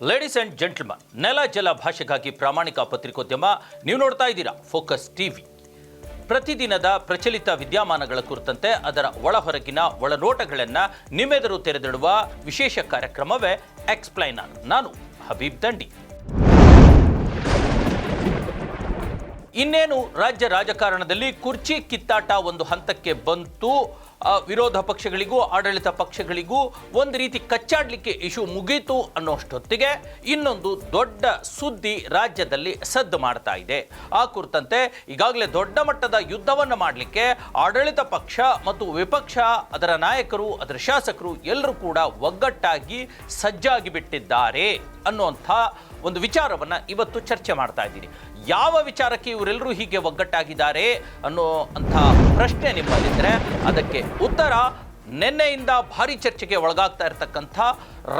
Ladies and gentleman ನೆಲ ಜಲ ಭಾಷೆಗಾಗಿ ಪ್ರಾಮಾಣಿಕ ಪತ್ರಿಕೋದ್ಯಮ ನೀವು ನೋಡ್ತಾ ಇದ್ದೀರಾ ಫೋಕಸ್ ಟಿವಿ ಪ್ರತಿದಿನದ ಪ್ರಚಲಿತ ವಿದ್ಯಮಾನಗಳ ಕುರಿತಂತೆ ಅದರ ಒಳ ಹೊರಗಿನ ಒಳನೋಟಗಳನ್ನು ನಿಮ್ಮೆದುರು ತೆರೆದಿಡುವ ವಿಶೇಷ ಕಾರ್ಯಕ್ರಮವೇ ಎಕ್ಸ್ಪ್ಲೈನರ್ ನಾನು ಹಬೀಬ್ ದಂಡಿ ಇನ್ನೇನು ರಾಜ್ಯ ರಾಜಕಾರಣದಲ್ಲಿ ಕುರ್ಚಿ ಕಿತ್ತಾಟ ಒಂದು ಹಂತಕ್ಕೆ ಬಂತು? ವಿರೋಧ ಪಕ್ಷಗಳಿಗೂ, ಆಡಳಿತ ಪಕ್ಷಗಳಿಗೂ ಒಂದು ರೀತಿ ಕಚ್ಚಾಡಲಿಕ್ಕೆ ಇಶ್ಯೂ ಮುಗೀತು ಅನ್ನೋಷ್ಟೊತ್ತಿಗೆ ಇನ್ನೊಂದು ದೊಡ್ಡ ಸುದ್ದಿ ರಾಜ್ಯದಲ್ಲಿ ಸದ್ದು ಮಾಡ್ತಾ ಇದೆ. ಆ ಕುರಿತಂತೆ ಈಗಾಗಲೇ ದೊಡ್ಡ ಮಟ್ಟದ ಯುದ್ಧವನ್ನು ಮಾಡಲಿಕ್ಕೆ ಆಡಳಿತ ಪಕ್ಷ ಮತ್ತು ವಿಪಕ್ಷ, ಅದರ ನಾಯಕರು, ಅದರ ಶಾಸಕರು ಎಲ್ಲರೂ ಕೂಡ ಒಗ್ಗಟ್ಟಾಗಿ ಸಜ್ಜಾಗಿ ಬಿಟ್ಟಿದ್ದಾರೆ ಅನ್ನುವಂಥ ಒಂದು ವಿಚಾರವನ್ನು ಇವತ್ತು ಚರ್ಚೆ ಮಾಡ್ತಾ ಇದ್ದೀನಿ. ಯಾವ ವಿಚಾರಕ್ಕೆ ಇವರೆಲ್ಲರೂ ಹೀಗೆ ಒಗ್ಗಟ್ಟಾಗಿದ್ದಾರೆ ಅನ್ನೋ ಅಂಥ ಪ್ರಶ್ನೆ ನಿಮ್ಮಲ್ಲಿದ್ದರೆ ಅದಕ್ಕೆ ಉತ್ತರ ನಿನ್ನೆಯಿಂದ ಭಾರಿ ಚರ್ಚೆಗೆ ಒಳಗಾಗ್ತಾ ಇರತಕ್ಕಂಥ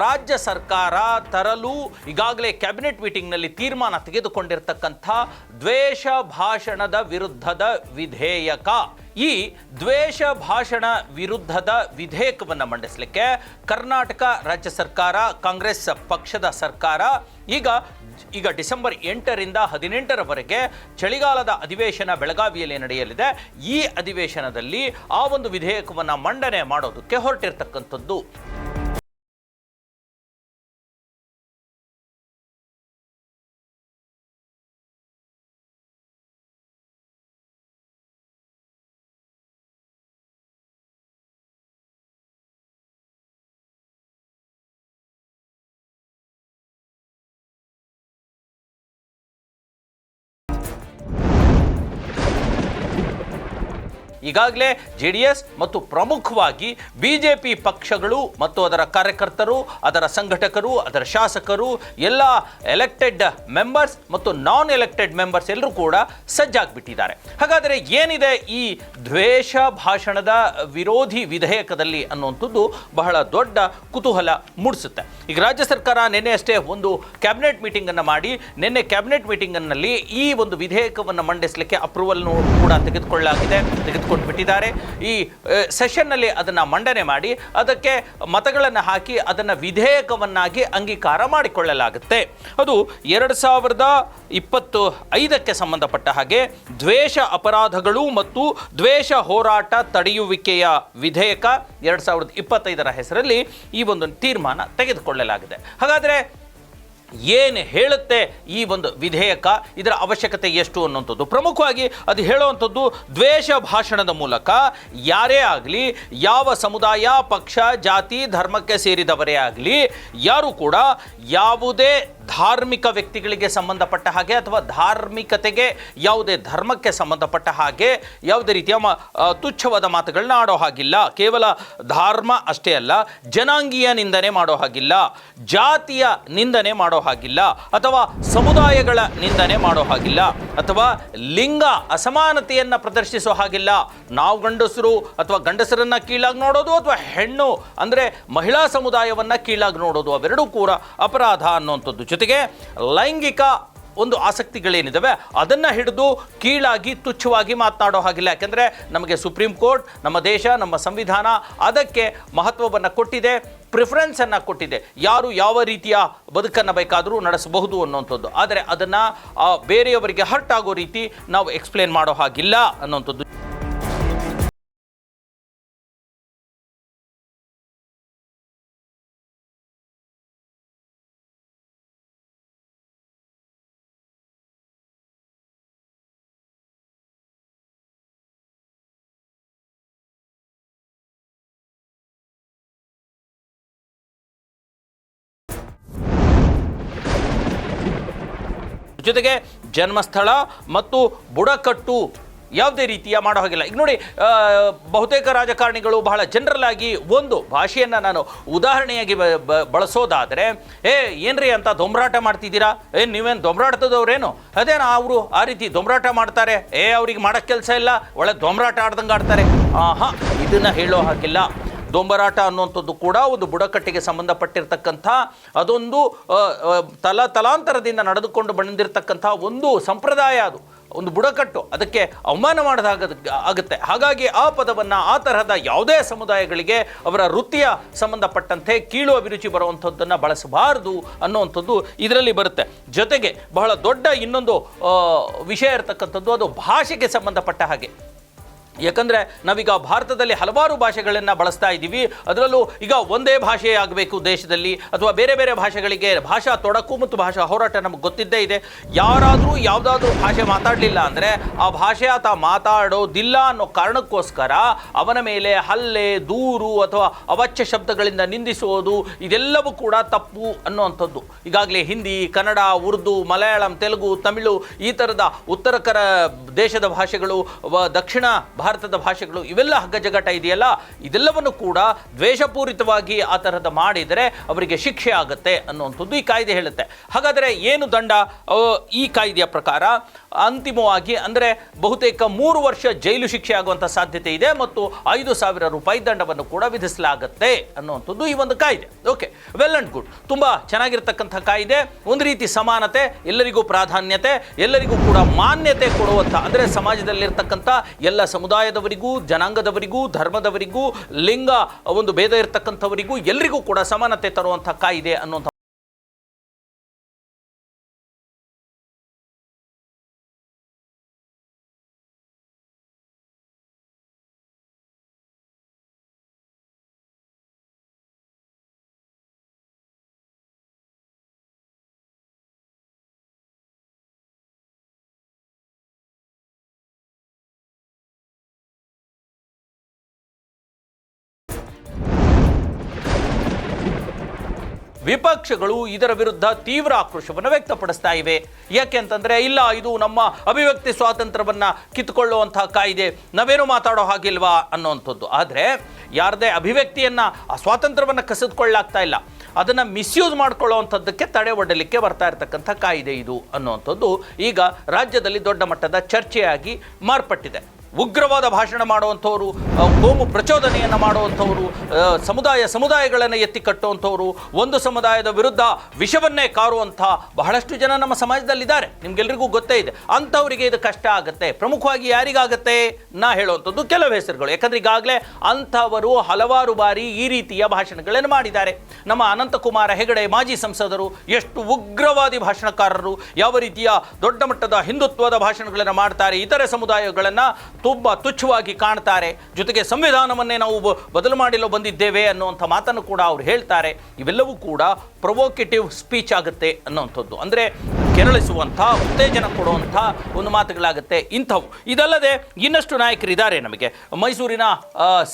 ರಾಜ್ಯ ಸರ್ಕಾರ ತರಲು ಈಗಾಗಲೇ ಕ್ಯಾಬಿನೆಟ್ ಮೀಟಿಂಗ್ನಲ್ಲಿ ತೀರ್ಮಾನ ತೆಗೆದುಕೊಂಡಿರ್ತಕ್ಕಂಥ ದ್ವೇಷ ಭಾಷಣದ ವಿರುದ್ಧದ ವಿಧೇಯಕ. ಈ ದ್ವೇಷ ಭಾಷಣ ವಿರುದ್ಧದ ವಿಧೇಯಕವನ್ನು ಮಂಡಿಸಲಿಕ್ಕೆ ಕರ್ನಾಟಕ ರಾಜ್ಯ ಸರ್ಕಾರ, ಕಾಂಗ್ರೆಸ್ ಪಕ್ಷದ ಸರ್ಕಾರ ಈಗ ಈಗ ಡಿಸೆಂಬರ್ ಎಂಟರಿಂದ ಹದಿನೆಂಟರವರೆಗೆ ಚಳಿಗಾಲದ ಅಧಿವೇಶನ ಬೆಳಗಾವಿಯಲ್ಲಿ ನಡೆಯಲಿದೆ. ಈ ಅಧಿವೇಶನದಲ್ಲಿ ಆ ಒಂದು ವಿಧೇಯಕವನ್ನು ಮಂಡನೆ ಮಾಡೋದಕ್ಕೆ ಹೊರಟಿರ್ತಕ್ಕಂಥದ್ದು. ಈಗಾಗಲೇ ಜೆ ಡಿ ಎಸ್ ಮತ್ತು ಪ್ರಮುಖವಾಗಿ ಬಿ ಜೆ ಪಿ ಪಕ್ಷಗಳು ಮತ್ತು ಅದರ ಕಾರ್ಯಕರ್ತರು, ಅದರ ಸಂಘಟಕರು, ಅದರ ಶಾಸಕರು, ಎಲ್ಲ ಎಲೆಕ್ಟೆಡ್ ಮೆಂಬರ್ಸ್ ಮತ್ತು ನಾನ್ ಎಲೆಕ್ಟೆಡ್ ಮೆಂಬರ್ಸ್ ಎಲ್ಲರೂ ಕೂಡ ಸಜ್ಜಾಗ್ಬಿಟ್ಟಿದ್ದಾರೆ. ಹಾಗಾದರೆ ಏನಿದೆ ಈ ದ್ವೇಷ ಭಾಷಣದ ವಿರೋಧಿ ವಿಧೇಯಕದಲ್ಲಿ ಅನ್ನುವಂಥದ್ದು ಬಹಳ ದೊಡ್ಡ ಕುತೂಹಲ ಮೂಡಿಸುತ್ತೆ. ಈಗ ರಾಜ್ಯ ಸರ್ಕಾರ ನಿನ್ನೆ ಅಷ್ಟೇ ಒಂದು ಕ್ಯಾಬಿನೆಟ್ ಮೀಟಿಂಗನ್ನು ಮಾಡಿ, ನಿನ್ನೆ ಕ್ಯಾಬಿನೆಟ್ ಮೀಟಿಂಗ್ನಲ್ಲಿ ಈ ಒಂದು ವಿಧೇಯಕವನ್ನು ಮಂಡಿಸಲಿಕ್ಕೆ ಅಪ್ರೂವಲ್ ಕೂಡ ತೆಗೆದುಕೊಳ್ಳಲಾಗಿದೆ. ತೆಗೆದುಕೊಂಡು ಬಿಟ್ಟಿದ್ದಾರೆ. ಈ ಸೆಷನ್ನಲ್ಲಿ ಅದನ್ನು ಮಂಡನೆ ಮಾಡಿ, ಅದಕ್ಕೆ ಮತಗಳನ್ನು ಹಾಕಿ, ಅದನ್ನು ವಿಧೇಯಕವನ್ನಾಗಿ ಅಂಗೀಕಾರ ಮಾಡಿಕೊಳ್ಳಲಾಗುತ್ತೆ. ಅದು ಎರಡು ಸಾವಿರದ ಇಪ್ಪತ್ತು ಐದಕ್ಕೆ ಸಂಬಂಧಪಟ್ಟ ಹಾಗೆ ದ್ವೇಷ ಅಪರಾಧಗಳು ಮತ್ತು ದ್ವೇಷ ಹೋರಾಟ ತಡೆಯುವಿಕೆಯ ವಿಧೇಯಕ ಎರಡು ಸಾವಿರದ ಇಪ್ಪತ್ತೈದರ ಹೆಸರಲ್ಲಿ ಈ ಒಂದು ತೀರ್ಮಾನ ತೆಗೆದುಕೊಳ್ಳಲಾಗಿದೆ. ಹಾಗಾದರೆ ಏನು ಹೇಳುತ್ತೆ ಈ ಒಂದು ವಿಧೇಯಕ, ಇದರ ಅವಶ್ಯಕತೆ ಎಷ್ಟು ಅನ್ನುವಂಥದ್ದು. ಪ್ರಮುಖವಾಗಿ ಅದು ಹೇಳುವಂಥದ್ದು ದ್ವೇಷ ಭಾಷಣದ ಮೂಲಕ ಯಾರೇ ಆಗಲಿ, ಯಾವ ಸಮುದಾಯ, ಪಕ್ಷ, ಜಾತಿ, ಧರ್ಮಕ್ಕೆ ಸೇರಿದವರೇ ಆಗಲಿ, ಯಾರು ಕೂಡ ಯಾವುದೇ ಧಾರ್ಮಿಕ ವ್ಯಕ್ತಿಗಳಿಗೆ ಸಂಬಂಧಪಟ್ಟ ಹಾಗೆ ಅಥವಾ ಧಾರ್ಮಿಕತೆಗೆ ಯಾವುದೇ ಧರ್ಮಕ್ಕೆ ಸಂಬಂಧಪಟ್ಟ ಹಾಗೆ ಯಾವುದೇ ರೀತಿಯ ತುಚ್ಛವಾದ ಮಾತುಗಳನ್ನ ಆಡೋ ಹಾಗಿಲ್ಲ. ಕೇವಲ ಧರ್ಮ ಅಷ್ಟೇ ಅಲ್ಲ, ಜನಾಂಗೀಯ ನಿಂದನೆ ಮಾಡೋ ಹಾಗಿಲ್ಲ, ಜಾತಿಯ ನಿಂದನೆ ಮಾಡೋ ಹಾಗಿಲ್ಲ, ಅಥವಾ ಸಮುದಾಯಗಳ ನಿಂದನೆ ಮಾಡೋ ಹಾಗಿಲ್ಲ, ಅಥವಾ ಲಿಂಗ ಅಸಮಾನತೆಯನ್ನು ಪ್ರದರ್ಶಿಸೋ ಹಾಗಿಲ್ಲ. ನಾವು ಗಂಡಸರು ಅಥವಾ ಗಂಡಸರನ್ನು ಕೀಳಾಗಿ ನೋಡೋದು ಅಥವಾ ಹೆಣ್ಣು ಅಂದರೆ ಮಹಿಳಾ ಸಮುದಾಯವನ್ನು ಕೀಳಾಗಿ ನೋಡೋದು ಅವೆರಡೂ ಕೂಡ ಅಪರಾಧ ಅನ್ನುವಂಥದ್ದು ಜೊತೆಗೆ ಲೈಂಗಿಕ ಒಂದು ಆಸಕ್ತಿಗಳೇನಿದ್ದಾವೆ ಅದನ್ನು ಹಿಡಿದು ಕೀಳಾಗಿ, ತುಚ್ಛವಾಗಿ ಮಾತನಾಡೋ ಹಾಗಿಲ್ಲ. ಯಾಕೆಂದರೆ ನಮಗೆ ಸುಪ್ರೀಂ ಕೋರ್ಟ್, ನಮ್ಮ ದೇಶ, ನಮ್ಮ ಸಂವಿಧಾನ ಅದಕ್ಕೆ ಮಹತ್ವವನ್ನು ಕೊಟ್ಟಿದೆ ಪ್ರಿಫರೆನ್ಸನ್ನು ಕೊಟ್ಟಿದೆ. ಯಾರು ಯಾವ ರೀತಿಯ ಬದುಕನ್ನು ಬೇಕಾದರೂ ನಡೆಸಬಹುದು ಅನ್ನುವಂಥದ್ದು ಆದರೆ ಅದನ್ನು ಬೇರೆಯವರಿಗೆ ಹರ್ಟ್ ಆಗೋ ರೀತಿ ನಾವು ಎಕ್ಸ್ಪ್ಲೇನ್ ಮಾಡೋ ಹಾಗಿಲ್ಲ ಅನ್ನುವಂಥದ್ದು ಜೊತೆಗೆ ಜನ್ಮಸ್ಥಳ ಮತ್ತು ಬುಡಕಟ್ಟು ಯಾವುದೇ ರೀತಿಯ ಮಾಡೋ ಹಾಗಿಲ್ಲ. ಈಗ ನೋಡಿ ಬಹುತೇಕ ರಾಜಕಾರಣಿಗಳು ಬಹಳ ಜನರಲ್ ಆಗಿ ಒಂದು ಭಾಷೆಯನ್ನು ನಾನು ಉದಾಹರಣೆಯಾಗಿ ಬ- ಬಳಸೋದಾದರೆ, ಏ, ಏನ್ರಿ ಅಂತ ದೊಂಬರಾಟ ಮಾಡ್ತಿದ್ದೀರಾ? ಏ, ನೀವೇನು ದೊಂಬರಾಟದವ್ರೇನು ಅದೇನಾ ಅವರು ಆ ರೀತಿ ದೊಂಬರಾಟ ಮಾಡ್ತಾರೆ. ಏ, ಅವ್ರಿಗೆ ಮಾಡೋಕ್ಕೆ ಕೆಲಸ ಇಲ್ಲ. ಒಳ್ಳೆ ದೊಂಬರಾಟ ಆಡ್ದಂಗೆ ಆಡ್ತಾರೆ. ಹಾಂ ಇದನ್ನು ಹೇಳೋ ಹಾಗಿಲ್ಲ. ದೊಂಬರಾಟ ಅನ್ನುವಂಥದ್ದು ಕೂಡ ಒಂದು ಬುಡಕಟ್ಟಿಗೆ ಸಂಬಂಧಪಟ್ಟಿರ್ತಕ್ಕಂಥ, ಅದೊಂದು ತಲ, ತಲಾಂತರದಿಂದ ನಡೆದುಕೊಂಡು ಬಂದಿರತಕ್ಕಂಥ ಒಂದು ಸಂಪ್ರದಾಯ ಅದು. ಒಂದು ಬುಡಕಟ್ಟು. ಅದಕ್ಕೆ ಅವಮಾನ ಮಾಡಿದಾಗ ಆಗುತ್ತೆ. ಹಾಗಾಗಿ ಆ ಪದವನ್ನು ಆ ತರಹದ ಯಾವುದೇ ಸಮುದಾಯಗಳಿಗೆ ಅವರ ವೃತ್ತಿಯ ಸಂಬಂಧಪಟ್ಟಂತೆ ಕೀಳು ಅಭಿರುಚಿ ಬರುವಂಥದ್ದನ್ನು ಬಳಸಬಾರದು ಅನ್ನುವಂಥದ್ದು ಇದರಲ್ಲಿ ಬರುತ್ತೆ. ಜೊತೆಗೆ ಬಹಳ ದೊಡ್ಡ ಇನ್ನೊಂದು ವಿಷಯ ಇರತಕ್ಕಂಥದ್ದು ಅದು ಭಾಷೆಗೆ ಸಂಬಂಧಪಟ್ಟ ಹಾಗೆ. ಯಾಕಂದರೆ ನಾವೀಗ ಭಾರತದಲ್ಲಿ ಹಲವಾರು ಭಾಷೆಗಳನ್ನು ಬಳಸ್ತಾ ಇದ್ದೀವಿ. ಅದರಲ್ಲೂ ಈಗ ಒಂದೇ ಭಾಷೆ ಆಗಬೇಕು ದೇಶದಲ್ಲಿ, ಅಥವಾ ಬೇರೆ ಬೇರೆ ಭಾಷೆಗಳಿಗೆ ಭಾಷಾ ತೊಡಕು ಮತ್ತು ಭಾಷಾ ಹೋರಾಟ ನಮಗೆ ಗೊತ್ತಿದ್ದೇ ಇದೆ. ಯಾರಾದರೂ ಯಾವುದಾದ್ರೂ ಭಾಷೆ ಮಾತಾಡಲಿಲ್ಲ ಅಂದರೆ ಆ ಭಾಷೆ ಆತ ಮಾತಾಡೋದಿಲ್ಲ ಅನ್ನೋ ಕಾರಣಕ್ಕೋಸ್ಕರ ಅವನ ಮೇಲೆ ಹಲ್ಲೆ, ದೂರು ಅಥವಾ ಅವಚ್ಯ ಶಬ್ದಗಳಿಂದ ನಿಂದಿಸುವುದು ಇದೆಲ್ಲವೂ ಕೂಡ ತಪ್ಪು ಅನ್ನುವಂಥದ್ದು. ಈಗಾಗಲೇ ಹಿಂದಿ, ಕನ್ನಡ, ಉರ್ದು, ಮಲಯಾಳಂ, ತೆಲುಗು, ತಮಿಳು ಈ ಥರದ ಉತ್ತರ ದೇಶದ ಭಾಷೆಗಳು ದಕ್ಷಿಣ ಭಾರತದ ಭಾಷೆಗಳು ಇವೆಲ್ಲ ಹಗ್ಗಜಗಾಟ ಇದೆಯಲ್ಲ? ಇದೆಲ್ಲವನ್ನು ಕೂಡ ದ್ವೇಷಪೂರಿತವಾಗಿ ಆ ಥರದ ಮಾಡಿದರೆ ಅವರಿಗೆ ಶಿಕ್ಷೆ ಆಗುತ್ತೆ ಅನ್ನುವಂಥದ್ದು ಈ ಕಾಯ್ದೆ ಹೇಳುತ್ತೆ. ಹಾಗಾದರೆ ಏನು ದಂಡ? ಈ ಕಾಯ್ದೆಯ ಪ್ರಕಾರ ಅಂತಿಮವಾಗಿ ಅಂದರೆ ಬಹುತೇಕ ಮೂರು ವರ್ಷ ಜೈಲು ಶಿಕ್ಷೆ ಆಗುವಂಥ ಸಾಧ್ಯತೆ ಇದೆ ಮತ್ತು ಐದು ಸಾವಿರ ರೂಪಾಯಿ ದಂಡವನ್ನು ಕೂಡ ವಿಧಿಸಲಾಗುತ್ತೆ ಅನ್ನುವಂಥದ್ದು ಈ ಒಂದು ಕಾಯ್ದೆ. ಓಕೆ ವೆಲ್ ಅಂಡ್ ಗುಡ್ ತುಂಬ ಚೆನ್ನಾಗಿರ್ತಕ್ಕಂಥ ಕಾಯ್ದೆ. ಒಂದು ರೀತಿ ಸಮಾನತೆ, ಎಲ್ಲರಿಗೂ ಪ್ರಾಧಾನ್ಯತೆ, ಎಲ್ಲರಿಗೂ ಕೂಡ ಮಾನ್ಯತೆ ಕೊಡುವಂಥ, ಅಂದರೆ ಸಮಾಜದಲ್ಲಿರ್ತಕ್ಕಂಥ ಎಲ್ಲ ಸಮುದಾಯದವರಿಗೂ, ಜನಾಂಗದವರಿಗೂ, ಧರ್ಮದವರಿಗೂ, ಲಿಂಗ, ಒಂದು ಭೇದ ಇರತಕ್ಕಂಥವರಿಗೂ ಎಲ್ಲರಿಗೂ ಕೂಡ ಸಮಾನತೆ ತರುವಂಥ ಕಾಯ್ದೆ ಅನ್ನುವಂಥ ವಿಪಕ್ಷಗಳು ಇದರ ವಿರುದ್ಧ ತೀವ್ರ ಆಕ್ರೋಶವನ್ನು ವ್ಯಕ್ತಪಡಿಸ್ತಾ ಇವೆ. ಯಾಕೆ ಅಂತಂದ್ರೆ, ಇಲ್ಲ, ಇದು ನಮ್ಮ ಅಭಿವ್ಯಕ್ತಿ ಸ್ವಾತಂತ್ರ್ಯವನ್ನು ಕಿತ್ಕೊಳ್ಳುವಂತಹ ಕಾಯ್ದೆ. ನಾವೇನು ಮಾತಾಡೋ ಹಾಗಿಲ್ವಾ ಅನ್ನೋವಂಥದ್ದು. ಆದರೆ, ಯಾರದೇ ಅಭಿವ್ಯಕ್ತಿಯನ್ನು, ಆ ಸ್ವಾತಂತ್ರ್ಯವನ್ನು ಕಸಿದುಕೊಳ್ಳಾಗ್ತಾ ಇಲ್ಲ. ಅದನ್ನು ಮಿಸ್ಯೂಸ್ ಮಾಡ್ಕೊಳ್ಳೋವಂಥದ್ದಕ್ಕೆ ತಡೆ ಒಡ್ಡಲಿಕ್ಕೆ ಬರ್ತಾ ಇರತಕ್ಕಂಥ ಕಾಯ್ದೆ ಇದು ಅನ್ನುವಂಥದ್ದು ಈಗ ರಾಜ್ಯದಲ್ಲಿ ದೊಡ್ಡ ಮಟ್ಟದ ಚರ್ಚೆಯಾಗಿ ಮಾರ್ಪಟ್ಟಿದೆ. ಉಗ್ರವಾದ ಭಾಷಣ ಮಾಡುವಂಥವ್ರು ಕೋಮು ಪ್ರಚೋದನೆಯನ್ನು ಮಾಡುವಂಥವ್ರು ಸಮುದಾಯ ಸಮುದಾಯಗಳನ್ನು ಎತ್ತಿ ಕಟ್ಟುವಂಥವ್ರು, ಒಂದು ಸಮುದಾಯದ ವಿರುದ್ಧ ವಿಷವನ್ನೇ ಕಾರುವಂಥ ಬಹಳಷ್ಟು ಜನ ನಮ್ಮ ಸಮಾಜದಲ್ಲಿದ್ದಾರೆ. ನಿಮ್ಗೆಲ್ರಿಗೂ ಗೊತ್ತೇ ಇದೆ. ಅಂಥವರಿಗೆ ಇದು ಕಷ್ಟ ಆಗುತ್ತೆ. ಪ್ರಮುಖವಾಗಿ ಯಾರಿಗಾಗತ್ತೆ? ನಾ ಹೇಳುವಂಥದ್ದು ಕೆಲವು ಹೆಸರುಗಳು. ಯಾಕಂದ್ರೆ ಈಗಾಗಲೇ ಅಂಥವರು ಹಲವಾರು ಬಾರಿ ಈ ರೀತಿಯ ಭಾಷಣಗಳನ್ನು ಮಾಡಿದ್ದಾರೆ. ನಮ್ಮ ಅನಂತಕುಮಾರ ಹೆಗಡೆ ಮಾಜಿ ಸಂಸದರು ಎಷ್ಟು ಉಗ್ರವಾದಿ ಭಾಷಣಕಾರರು, ಯಾವ ರೀತಿಯ ದೊಡ್ಡ ಮಟ್ಟದ ಹಿಂದುತ್ವದ ಭಾಷಣಗಳನ್ನು ಮಾಡ್ತಾರೆ, ಇತರೆ ಸಮುದಾಯಗಳನ್ನು ತುಂಬ ತುಚ್ಛವಾಗಿ ಕಾಣ್ತಾರೆ. ಜೊತೆಗೆ ಸಂವಿಧಾನವನ್ನೇ ನಾವು ಬದಲು ಮಾಡಿಲ್ಲ ಬಂದಿದ್ದೇವೆ ಅನ್ನುವಂಥ ಮಾತನ್ನು ಕೂಡ ಅವ್ರು ಹೇಳ್ತಾರೆ. ಇವೆಲ್ಲವೂ ಕೂಡ ಪ್ರೊವೋಕೇಟಿವ್ ಸ್ಪೀಚ್ ಆಗುತ್ತೆ ಅನ್ನುವಂಥದ್ದು. ಅಂದರೆ ಕೆರಳಿಸುವಂಥ, ಉತ್ತೇಜನ ಕೊಡುವಂಥ ಒಂದು ಮಾತುಗಳಾಗುತ್ತೆ ಇಂಥವು. ಇದಲ್ಲದೆ ಇನ್ನಷ್ಟು ನಾಯಕರಿದ್ದಾರೆ ನಮಗೆ. ಮೈಸೂರಿನ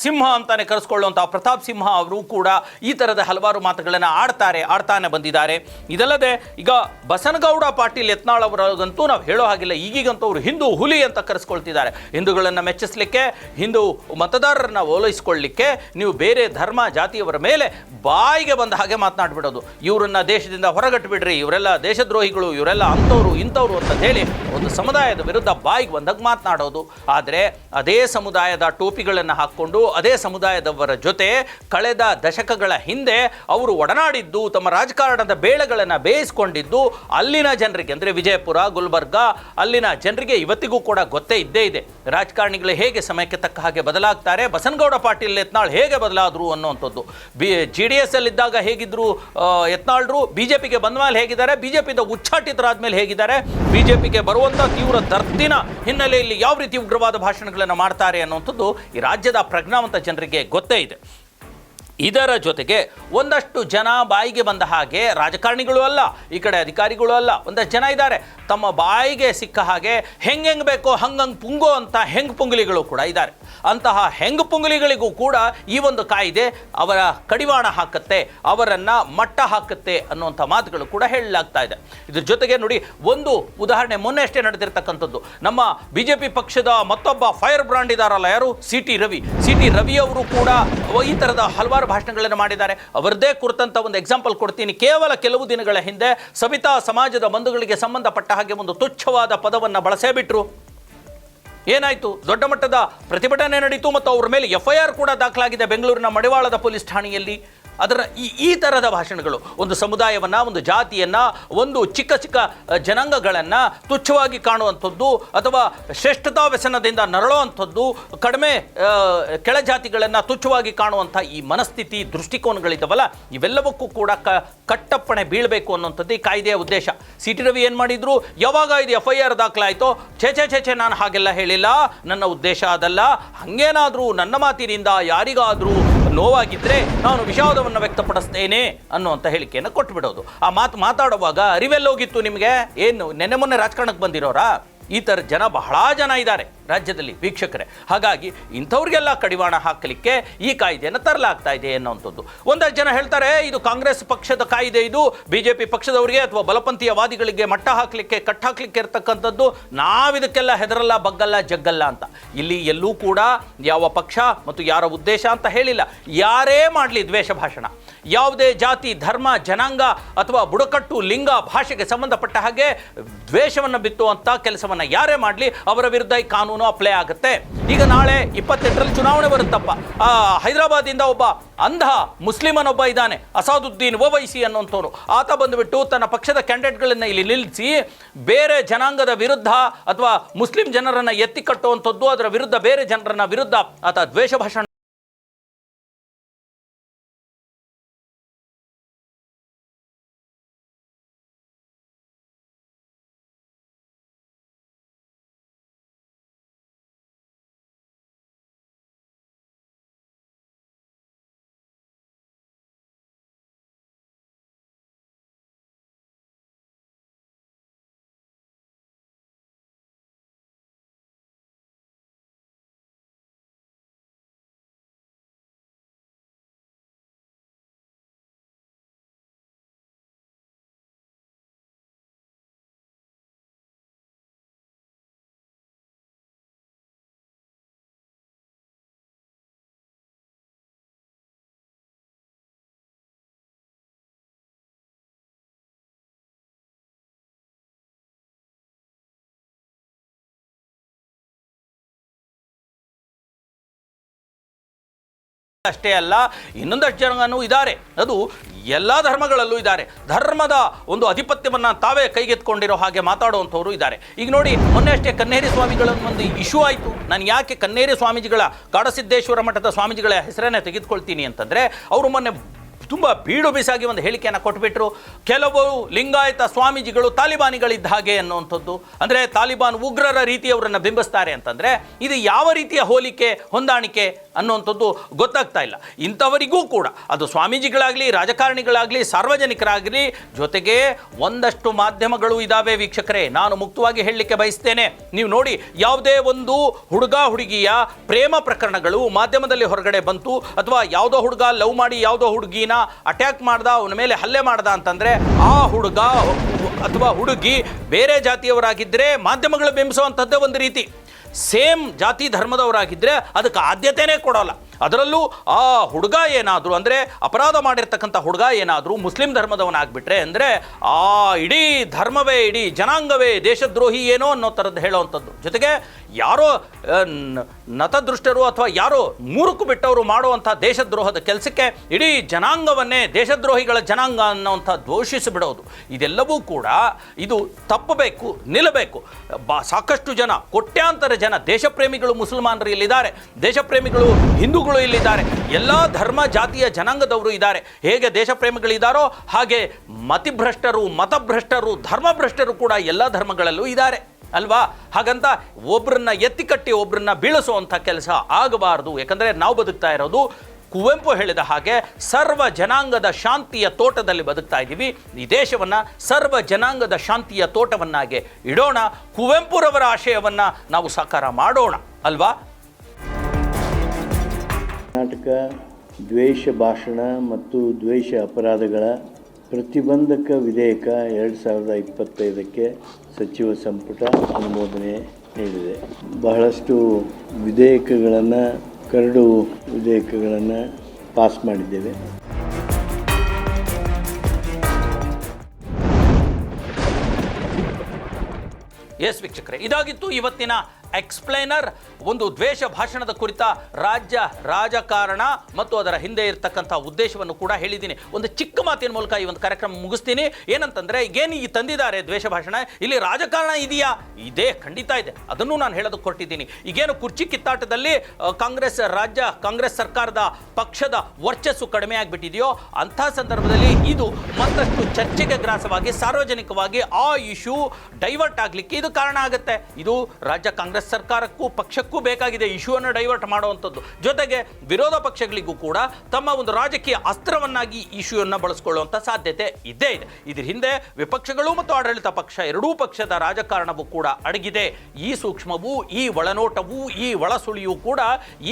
ಸಿಂಹ ಅಂತಾನೆ ಕರೆಸ್ಕೊಳ್ಳುವಂಥ ಪ್ರತಾಪ್ ಸಿಂಹ ಅವರು ಕೂಡ ಈ ಥರದ ಹಲವಾರು ಮಾತುಗಳನ್ನು ಆಡ್ತಾರೆ, ಆಡ್ತಾನೆ ಬಂದಿದ್ದಾರೆ. ಇದಲ್ಲದೆ ಈಗ ಬಸನಗೌಡ ಪಾಟೀಲ್ ಯತ್ನಾಳ್ ಅವರಿಗಂತೂ ನಾವು ಹೇಳೋ ಹಾಗಿಲ್ಲ. ಈಗೀಗಂತೂ ಅವರು ಹಿಂದೂ ಹುಲಿ ಅಂತ ಕರೆಸ್ಕೊಳ್ತಿದ್ದಾರೆ. ಹಿಂದೂಗಳನ್ನು ಮೆಚ್ಚಿಸಲಿಕ್ಕೆ, ಹಿಂದೂ ಮತದಾರರನ್ನ ಓಲೈಸ್ಕೊಳ್ಳಿಕ್ಕೆ, ನೀವು ಬೇರೆ ಧರ್ಮ ಜಾತಿಯವರ ಮೇಲೆ ಬಾಯಿಗೆ ಬಂದ ಹಾಗೆ ಮಾತನಾಡಿಬಿಡೋದು. ಇವರನ್ನ ದೇಶದಿಂದ ಹೊರಗಟ್ಟುಬಿಡ್ರಿ ಇವರೆಲ್ಲ ದೇಶದ್ರೋಹಿಗಳು, ಇವರೆಲ್ಲ ಅಂಥವ್ರು, ಇಂಥವ್ರು ಅಂತ ಹೇಳಿ ಒಂದು ಸಮುದಾಯದ ವಿರುದ್ಧ ಬಾಯಿಗೆ ಬಂದಾಗ ಮಾತನಾಡೋದು. ಆದರೆ ಅದೇ ಸಮುದಾಯದ ಟೋಪಿಗಳನ್ನು ಹಾಕ್ಕೊಂಡು, ಅದೇ ಸಮುದಾಯದವರ ಜೊತೆ ಕಳೆದ ದಶಕಗಳ ಹಿಂದೆ ಅವರು ಒಡನಾಡಿದ್ದು, ತಮ್ಮ ರಾಜಕಾರಣದ ಬೇಳೆಗಳನ್ನು ಬೇಯಿಸ್ಕೊಂಡಿದ್ದು, ಅಲ್ಲಿನ ಜನರಿಗೆ, ಅಂದರೆ ವಿಜಯಪುರ, ಗುಲ್ಬರ್ಗ, ಅಲ್ಲಿನ ಜನರಿಗೆ ಇವತ್ತಿಗೂ ಕೂಡ ಗೊತ್ತೇ ಇದ್ದೇ ಇದೆ. ರಾಜಕಾರಣಿಗಳು ಹೇಗೆ ಸಮಯಕ್ಕೆ ತಕ್ಕ ಹಾಗೆ ಬದಲಾಗ್ತಾರೆ? ಬಸನಗೌಡ ಪಾಟೀಲ್ ಯತ್ನಾಳ್ ಹೇಗೆ ಬದಲಾದರು ಅನ್ನೋವಂಥದ್ದು ಬಿ ಜಿ ಡಿ ಎಸ್ ಅಲ್ಲಿದ್ದಾಗ ಹೇಗಿದ್ರು ಆ, ಯತ್ನಾಳ್ರು? ಬಿ ಜೆ ಪಿಗೆ ಬಂದ ಮೇಲೆ ಹೇಗಿದ್ದಾರೆ? ಬಿ ಜೆ ಪಿಯಿಂದ ಉಚ್ಚಾಟಿತರಾದ್ಮೇಲೆ ಹೇಗಿದ್ದಾರೆ? ಬಿ ಜೆ ಪಿಗೆ ಬರುವಂಥ ತೀವ್ರ ದರ್ದಿನ ಹಿನ್ನೆಲೆಯಲ್ಲಿ ಯಾವ ರೀತಿ ಉಗ್ರವಾದ ಭಾಷಣಗಳನ್ನು ಮಾಡ್ತಾರೆ ಅನ್ನುವಂಥದ್ದು ಈ ರಾಜ್ಯದ ಪ್ರಜ್ಞಾವಂತ ಜನರಿಗೆ ಗೊತ್ತೇ ಇದೆ. ಇದರ ಜೊತೆಗೆ ಒಂದಷ್ಟು ಜನ ಬಾಯಿಗೆ ಬಂದ ಹಾಗೆ ರಾಜಕಾರಣಿಗಳು ಅಲ್ಲ, ಈ ಕಡೆ ಅಧಿಕಾರಿಗಳು ಅಲ್ಲ, ಒಂದಷ್ಟು ಜನ ಇದ್ದಾರೆ. ತಮ್ಮ ಬಾಯಿಗೆ ಸಿಕ್ಕ ಹಾಗೆ ಹೆಂಗೆ ಹೆಂಗೆ ಬೇಕೋ ಹಂಗಂಗೆ ಪುಂಗೋ ಅಂತ ಹೆಂಗ್ ಪುಂಗಲಿಗಳು ಕೂಡ ಇದ್ದಾರೆ. ಅಂತಹ ಹೆಂಗ್ ಪುಂಗಲಿಗಳಿಗೂ ಕೂಡ ಈ ಒಂದು ಕಾಯ್ದೆ ಅವರ ಕಡಿವಾಣ ಹಾಕುತ್ತೆ, ಅವರನ್ನು ಮಟ್ಟ ಹಾಕುತ್ತೆ ಅನ್ನುವಂಥ ಮಾತುಗಳು ಕೂಡ ಹೇಳಲಾಗ್ತಾ ಇದೆ. ಇದ್ರ ಜೊತೆಗೆ ನೋಡಿ, ಒಂದು ಉದಾಹರಣೆ ಮೊನ್ನೆ ಅಷ್ಟೇ ನಡೆದಿರ್ತಕ್ಕಂಥದ್ದು. ನಮ್ಮ ಪಿ ಪಕ್ಷದ ಮತ್ತೊಬ್ಬ ಫೈರ್ ಬ್ರಾಂಡ್ ಇದಾರಲ್ಲ ಯಾರು? C T Ravi. C T Ravi ಅವರು ಕೂಡ ಈ ಥರದ ಹಲವಾರು ಭಾಷಣಗಳನ್ನು ಮಾಡಿದ್ದಾರೆ. ಅವರದ್ದೇ ಕುರಿತಂತ ಒಂದು ಎಕ್ಸಾಂಪಲ್ ಕೊಡ್ತೀನಿ. ಕೇವಲ ಕೆಲವು ದಿನಗಳ ಹಿಂದೆ ಸವಿತಾ ಸಮಾಜದ ಬಂಧುಗಳಿಗೆ ಸಂಬಂಧಪಟ್ಟ ಹಾಗೆ ಒಂದು ತುಚ್ಛವಾದ ಪದವನ್ನು ಬಳಸೇ ಬಿಟ್ರು ಏನಾಯಿತು? ದೊಡ್ಡ ಮಟ್ಟದ ಪ್ರತಿಭಟನೆ ನಡೀತು ಮತ್ತು ಅವ್ರ ಮೇಲೆ ಎಫ್ ಐ ಆರ್ ಕೂಡ ದಾಖಲಾಗಿದೆ ಬೆಂಗಳೂರಿನ ಮಡಿವಾಳದ ಪೊಲೀಸ್ ಠಾಣೆಯಲ್ಲಿ. ಅದರ ಈ ಈ ಥರದ ಭಾಷಣಗಳು, ಒಂದು ಸಮುದಾಯವನ್ನು, ಒಂದು ಜಾತಿಯನ್ನು, ಒಂದು ಚಿಕ್ಕ ಚಿಕ್ಕ ಜನಾಂಗಗಳನ್ನು ತುಚ್ಛವಾಗಿ ಕಾಣುವಂಥದ್ದು, ಅಥವಾ ಶ್ರೇಷ್ಠತಾ ವ್ಯಸನದಿಂದ ನರಳುವಂಥದ್ದು, ಕಡಿಮೆ ಕೆಳ ಕೆಳಜಾತಿಗಳನ್ನು ತುಚ್ಛವಾಗಿ ಕಾಣುವಂಥ ಈ ಮನಸ್ಥಿತಿ ದೃಷ್ಟಿಕೋನಗಳಿದ್ದಾವಲ್ಲ ಇವೆಲ್ಲವಕ್ಕೂ ಕೂಡ ಕ, ಕಟ್ಟಪ್ಪಣೆ ಬೀಳಬೇಕು ಅನ್ನುವಂಥದ್ದು ಈ ಕಾಯ್ದೆಯ ಉದ್ದೇಶ. ಸಿ ಟಿ ರವಿ ಏನು ಮಾಡಿದ್ರು? ಯಾವಾಗ ಇದು ಎಫ್ ಐ ಆರ್ ದಾಖಲಾಯಿತೋ? ಛೇ ಛೇ ನಾನು ಹಾಗೆಲ್ಲ ಹೇಳಿಲ್ಲ. ನನ್ನ ಉದ್ದೇಶ ಅದಲ್ಲ. ಹಾಗೇನಾದರೂ ನನ್ನ ಮಾತಿನಿಂದ ಯಾರಿಗಾದರೂ ನೋವಾಗಿದ್ದರೆ ನಾನು ವಿಷಾದವನ್ನು ವ್ಯಕ್ತಪಡಿಸ್ತೇನೆ ಅನ್ನುವಂಥ ಹೇಳಿಕೆಯನ್ನು ಕೊಟ್ಬಿಡೋದು. ಆ ಮಾತು ಮಾತಾಡುವಾಗ ಅರಿವೆಲ್ಲೋಗಿತ್ತು ನಿಮಗೆ? ಏನು ನೆನೆ ಮೊನ್ನೆ ರಾಜಕಾರಣಕ್ಕೆ ಬಂದಿರೋರಾ? ಈ ಥರ ಜನ ಬಹಳ ಜನ ಇದ್ದಾರೆ. ರಾಜ್ಯದಲ್ಲಿ ವೀಕ್ಷಕರೇ. ಹಾಗಾಗಿ ಇಂಥವ್ರಿಗೆಲ್ಲ ಕಡಿವಾಣ ಹಾಕಲಿಕ್ಕೆ ಈ ಕಾಯ್ದೆಯನ್ನು ತರಲಾಗ್ತಾ ಇದೆ ಅನ್ನೋಂಥದ್ದು ಒಂದಷ್ಟು ಜನ ಹೇಳ್ತಾರೆ, ಇದು ಕಾಂಗ್ರೆಸ್ ಪಕ್ಷದ ಕಾಯ್ದೆ ಇದು ಬಿ ಜೆ ಪಿ ಪಕ್ಷದವರಿಗೆ ಅಥವಾ ಬಲಪಂಥೀಯವಾದಿಗಳಿಗೆ ಮಟ್ಟ ಹಾಕಲಿಕ್ಕೆ ಕಟ್ಟಾಕ್ಲಿಕ್ಕೆ ಇರತಕ್ಕಂಥದ್ದು, ನಾವಿದಕ್ಕೆಲ್ಲ ಹೆದರಲ್ಲ, ಬಗ್ಗಲ್ಲ, ಜಗ್ಗಲ್ಲ ಅಂತ. ಇಲ್ಲಿ ಎಲ್ಲೂ ಕೂಡ ಯಾವ ಪಕ್ಷ ಮತ್ತು ಯಾರ ಉದ್ದೇಶ ಅಂತ ಹೇಳಿಲ್ಲ. ಯಾರೇ ಮಾಡಲಿ ದ್ವೇಷ ಭಾಷಣ. ಯಾವುದೇ ಜಾತಿ, ಧರ್ಮ, ಜನಾಂಗ ಅಥವಾ ಬುಡಕಟ್ಟು, ಲಿಂಗ, ಭಾಷೆಗೆ ಸಂಬಂಧಪಟ್ಟ ಹಾಗೆ ದ್ವೇಷವನ್ನು ಬಿತ್ತುವಂಥ ಕೆಲಸವನ್ನು ಯಾರೇ ಮಾಡಲಿ, ಅವರ ವಿರುದ್ಧ ಈ ಕಾನೂನು ಅಪ್ಲೈ ಆಗುತ್ತೆ. ಈಗ ನಾಳೆ ಇಪ್ಪತ್ತೆಂಟರಲ್ಲಿ ಚುನಾವಣೆ ಬರುತ್ತಪ್ಪ. ಹೈದರಾಬಾದ್ ಇಂದ ಒಬ್ಬ ಅಂಧ ಮುಸ್ಲಿಮನೊಬ್ಬ ಇದ್ದಾನೆ, ಅಸಾದುದ್ದೀನ್ ಓವೈಸಿ ಅನ್ನೋಂಥವ್ರು. ಆತ ಬಂದುಬಿಟ್ಟು ತನ್ನ ಪಕ್ಷದ ಕ್ಯಾಂಡಿಡೇಟ್ಗಳನ್ನು ಇಲ್ಲಿ ನಿಲ್ಲಿಸಿ, ಬೇರೆ ಜನಾಂಗದ ವಿರುದ್ಧ ಅಥವಾ ಮುಸ್ಲಿಂ ಜನರನ್ನು ಎತ್ತಿ ಕಟ್ಟುವಂಥದ್ದು, ಅದರ ವಿರುದ್ಧ ಬೇರೆ ಜನರನ್ನ ವಿರುದ್ಧ ಆತ ದ್ವೇಷ ಭಾಷಣ ಅಷ್ಟೇ ಅಲ್ಲ, ಇನ್ನೊಂದಷ್ಟು ಜನನು ಇದ್ದಾರೆ. ಅದು ಎಲ್ಲ ಧರ್ಮಗಳಲ್ಲೂ ಇದ್ದಾರೆ. ಧರ್ಮದ ಒಂದು ಅಧಿಪತ್ಯವನ್ನು ತಾವೇ ಕೈಗೆತ್ಕೊಂಡಿರೋ ಹಾಗೆ ಮಾತಾಡುವಂಥವರು ಇದ್ದಾರೆ. ಈಗ ನೋಡಿ, ಮೊನ್ನೆ ಅಷ್ಟೇ ಕನ್ನೇರಿ ಸ್ವಾಮಿಗಳ ಒಂದು ಇಶ್ಯೂ ಆಯಿತು. ನಾನು ಯಾಕೆ ಕನ್ನೇರಿ ಸ್ವಾಮೀಜಿಗಳ ಕಾಡಸಿದ್ದೇಶ್ವರ ಮಠದ ಸ್ವಾಮೀಜಿಗಳ ಹೆಸರನ್ನೇ ತೆಗೆದುಕೊಳ್ತೀನಿ ಅಂತಂದರೆ, ಅವರು ಮೊನ್ನೆ ತುಂಬ ಬೀಡು ಬಿಸಾಗಿ ಒಂದು ಹೇಳಿಕೆಯನ್ನು ಕೊಟ್ಬಿಟ್ರು. ಕೆಲವರು ಲಿಂಗಾಯತ ಸ್ವಾಮೀಜಿಗಳು ತಾಲಿಬಾನಿಗಳಿದ್ದ ಹಾಗೆ ಅನ್ನುವಂಥದ್ದು. ಅಂದರೆ ತಾಲಿಬಾನ್ ಉಗ್ರರ ರೀತಿಯವರನ್ನು ಬಿಂಬಿಸ್ತಾರೆ ಅಂತಂದರೆ, ಇದು ಯಾವ ರೀತಿಯ ಹೋಲಿಕೆ, ಹೊಂದಾಣಿಕೆ ಅನ್ನುವಂಥದ್ದು ಗೊತ್ತಾಗ್ತಾ ಇಲ್ಲ. ಇಂಥವರಿಗೂ ಕೂಡ, ಅದು ಸ್ವಾಮೀಜಿಗಳಾಗಲಿ, ರಾಜಕಾರಣಿಗಳಾಗಲಿ, ಸಾರ್ವಜನಿಕರಾಗಲಿ, ಜೊತೆಗೆ ಒಂದಷ್ಟು ಮಾಧ್ಯಮಗಳು ಇದ್ದಾವೆ ವೀಕ್ಷಕರೇ. ನಾನು ಮುಕ್ತವಾಗಿ ಹೇಳಲಿಕ್ಕೆ ಬಯಸ್ತೇನೆ. ನೀವು ನೋಡಿ, ಯಾವುದೇ ಒಂದು ಹುಡುಗ, ಹುಡುಗಿಯ ಪ್ರೇಮ ಪ್ರಕರಣಗಳು ಮಾಧ್ಯಮದಲ್ಲಿ ಹೊರಗಡೆ ಬಂತು, ಅಥವಾ ಯಾವುದೋ ಹುಡುಗ ಲವ್ ಮಾಡಿ, ಯಾವುದೋ ಹುಡುಗಿನ ಅಟ್ಯಾಕ್ ಮಾಡ್ದ, ಅವನ ಮೇಲೆ ಹಲ್ಲೆ ಮಾಡ್ದ ಅಂತಂದ್ರೆ ಆ ಹುಡುಗ ಅಥವಾ ಹುಡುಗಿ ಬೇರೆ ಜಾತಿಯವರಾಗಿದ್ದರೆ ಮಾಧ್ಯಮಗಳು ಬಿಂಬಿಸುವಂಥದ್ದೇ ಒಂದು ರೀತಿ. ಸೇಮ್ ಜಾತಿ ಧರ್ಮದವರಾಗಿದ್ದರೆ ಅದಕ್ಕೆ ಆದ್ಯತೆನೇ ಕೊಡೋಲ್ಲ. ಅದರಲ್ಲೂ ಆ ಹುಡುಗ ಏನಾದರೂ, ಅಂದರೆ ಅಪರಾಧ ಮಾಡಿರ್ತಕ್ಕಂಥ ಹುಡುಗ ಏನಾದರೂ ಮುಸ್ಲಿಂ ಧರ್ಮದವನಾಗ್ಬಿಟ್ರೆ ಅಂದರೆ, ಆ ಇಡೀ ಧರ್ಮವೇ, ಇಡೀ ಜನಾಂಗವೇ ದೇಶದ್ರೋಹಿ ಏನೋ ಅನ್ನೋ ಥರದ್ದು ಹೇಳೋವಂಥದ್ದು ಜೊತೆಗೆ ಯಾರೋ ನತದೃಷ್ಟರು ಅಥವಾ ಯಾರೋ ಮೂರುಕು ಬಿಟ್ಟವರು ಮಾಡುವಂಥ ದೇಶದ್ರೋಹದ ಕೆಲಸಕ್ಕೆ ಇಡೀ ಜನಾಂಗವನ್ನೇ ದೇಶದ್ರೋಹಿಗಳ ಜನಾಂಗ ಅನ್ನೋವಂಥ ದೋಷಿಸಿ ಬಿಡೋದು. ಇದೆಲ್ಲವೂ ಕೂಡ ಇದು ತಪ್ಪಬೇಕು, ನಿಲ್ಲಬೇಕು. ಬಾ, ಸಾಕಷ್ಟು ಜನ, ಕೋಟ್ಯಾಂತರ ಜನ ದೇಶಪ್ರೇಮಿಗಳು ಮುಸಲ್ಮಾನರು ಇಲ್ಲಿದ್ದಾರೆ. ದೇಶಪ್ರೇಮಿಗಳು ಹಿಂದೂಗಳು ಇಲ್ಲಿದ್ದಾರೆ. ಎಲ್ಲ ಧರ್ಮ ಜಾತಿಯ ಜನಾಂಗದವರು ಇದ್ದಾರೆ. ಹೇಗೆ ದೇಶಪ್ರೇಮಿಗಳಿದ್ದಾರೋ ಹಾಗೆ ಮತಿಭ್ರಷ್ಟರು, ಮತಭ್ರಷ್ಟರು, ಧರ್ಮಭ್ರಷ್ಟರು ಕೂಡ ಎಲ್ಲ ಧರ್ಮಗಳಲ್ಲೂ ಇದ್ದಾರೆ. ಅಲ್ವಾ? ಹಾಗಂತ ಒಬ್ಬರನ್ನ ಎತ್ತಿಕಟ್ಟಿ ಒಬ್ಬರನ್ನ ಬೀಳಿಸುವಂಥ ಕೆಲಸ ಆಗಬಾರದು. ಯಾಕಂದರೆ ನಾವು ಬದುಕ್ತಾ ಇರೋದು ಕುವೆಂಪು ಹೇಳಿದ ಹಾಗೆ ಸರ್ವ ಜನಾಂಗದ ಶಾಂತಿಯ ತೋಟದಲ್ಲಿ ಬದುಕ್ತಾ ಇದ್ದೀವಿ. ಈ ದೇಶವನ್ನು ಸರ್ವ ಜನಾಂಗದ ಶಾಂತಿಯ ತೋಟವನ್ನಾಗಿ ಇಡೋಣ. ಕುವೆಂಪುರವರ ಆಶಯವನ್ನು ನಾವು ಸಾಕಾರ ಮಾಡೋಣ. ಅಲ್ವಾ? ಕರ್ನಾಟಕ ದ್ವೇಷ ಭಾಷಣ ಮತ್ತು ದ್ವೇಷ ಅಪರಾಧಗಳ ಪ್ರತಿಬಂಧಕ ವಿಧೇಯಕ ಎರಡು ಸಾವಿರದ ಇಪ್ಪತ್ತೈದಕ್ಕೆ ಸಚಿವ ಸಂಪುಟ ಅನುಮೋದನೆ ನೀಡಿದೆ. ಬಹಳಷ್ಟು ವಿಧೇಯಕಗಳನ್ನು, ಕರಡು ವಿಧೇಯಕಗಳನ್ನು ಪಾಸ್ ಮಾಡಿದ್ದೇವೆ. ಎಸ್ ವೀಕ್ಷಕರೇ, ಇದಾಗಿತ್ತು ಇವತ್ತಿನ ಎಕ್ಸ್ಪ್ಲೈನರ್, ಒಂದು ದ್ವೇಷ ಭಾಷಣದ ಕುರಿತ ರಾಜ್ಯ ರಾಜಕಾರಣ ಮತ್ತು ಅದರ ಹಿಂದೆ ಇರತಕ್ಕಂಥ ಉದ್ದೇಶವನ್ನು ಕೂಡ ಹೇಳಿದ್ದೀನಿ. ಒಂದು ಚಿಕ್ಕ ಮಾತಿನ ಮೂಲಕ ಈ ಒಂದು ಕಾರ್ಯಕ್ರಮ ಮುಗಿಸ್ತೀನಿ. ಏನಂತಂದ್ರೆ ಏನು ಈ ತಂದಿದ್ದಾರೆ ದ್ವೇಷ ಭಾಷಣ? ಇಲ್ಲಿ ರಾಜಕಾರಣ ಇದೆಯಾ? ಇದೇ, ಖಂಡಿತ ಇದೆ. ಅದನ್ನು ನಾನು ಹೇಳೋದಕ್ಕೆ ಕೊಟ್ಟಿದ್ದೀನಿ ಈಗೇನು ಕುರ್ಚಿ ಕಿತ್ತಾಟದಲ್ಲಿ ಕಾಂಗ್ರೆಸ್ ರಾಜ್ಯ, ಕಾಂಗ್ರೆಸ್ ಸರ್ಕಾರದ ಪಕ್ಷದ ವರ್ಚಸ್ಸು ಕಡಿಮೆ ಆಗಿಬಿಟ್ಟಿದೆಯೋ, ಅಂಥ ಸಂದರ್ಭದಲ್ಲಿ ಇದು ಮತ್ತಷ್ಟು ಚರ್ಚೆಗೆ ಗ್ರಾಸವಾಗಿ, ಸಾರ್ವಜನಿಕವಾಗಿ ಆ ಇಶ್ಯೂ ಡೈವರ್ಟ್ ಆಗಲಿಕ್ಕೆ ಇದು ಕಾರಣ ಆಗುತ್ತೆ. ಇದು ರಾಜ್ಯ ಕಾಂಗ್ರೆಸ್ ಸರ್ಕಾರಕ್ಕೂ, ಪಕ್ಷಕ್ಕೂ ಬೇಕಾಗಿದೆ ಇಶ್ಯೂವನ್ನು ಡೈವರ್ಟ್ ಮಾಡುವಂಥದ್ದು. ಜೊತೆಗೆ ವಿರೋಧ ಪಕ್ಷಗಳಿಗೂ ಕೂಡ ತಮ್ಮ ಒಂದು ರಾಜಕೀಯ ಅಸ್ತ್ರವನ್ನಾಗಿ ಇಶ್ಯೂವನ್ನು ಬಳಸ್ಕೊಳ್ಳುವಂಥ ಸಾಧ್ಯತೆ ಇದ್ದೇ ಇದೆ. ಇದ್ರ ಹಿಂದೆ ವಿಪಕ್ಷಗಳು ಮತ್ತು ಆಡಳಿತ ಪಕ್ಷ ಎರಡೂ ಪಕ್ಷದ ರಾಜಕಾರಣವೂ ಕೂಡ ಅಡಗಿದೆ. ಈ ಸೂಕ್ಷ್ಮವು, ಈ ಒಳನೋಟವೂ, ಈ ಒಳಸುಳಿಯೂ ಕೂಡ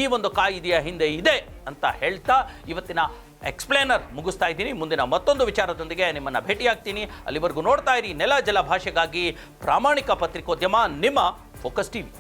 ಈ ಒಂದು ಕಾಯಿದೆಯ ಹಿಂದೆ ಇದೆ ಅಂತ ಹೇಳ್ತಾ ಇವತ್ತಿನ ಎಕ್ಸ್ಪ್ಲೇನರ್ ಮುಗಿಸ್ತಾ ಇದ್ದೀನಿ. ಮುಂದಿನ ಮತ್ತೊಂದು ವಿಚಾರದೊಂದಿಗೆ ನಿಮ್ಮನ್ನು ಭೇಟಿಯಾಗ್ತೀನಿ. ಅಲ್ಲಿವರೆಗೂ ನೋಡ್ತಾ ಇರಿ ನೆಲ, ಜಲ ಭಾಷೆಗಾಗಿ ಪ್ರಾಮಾಣಿಕ ಪತ್ರಿಕೋದ್ಯಮ ನಿಮ್ಮ ಫೋಕಸ್ ಟಿವಿ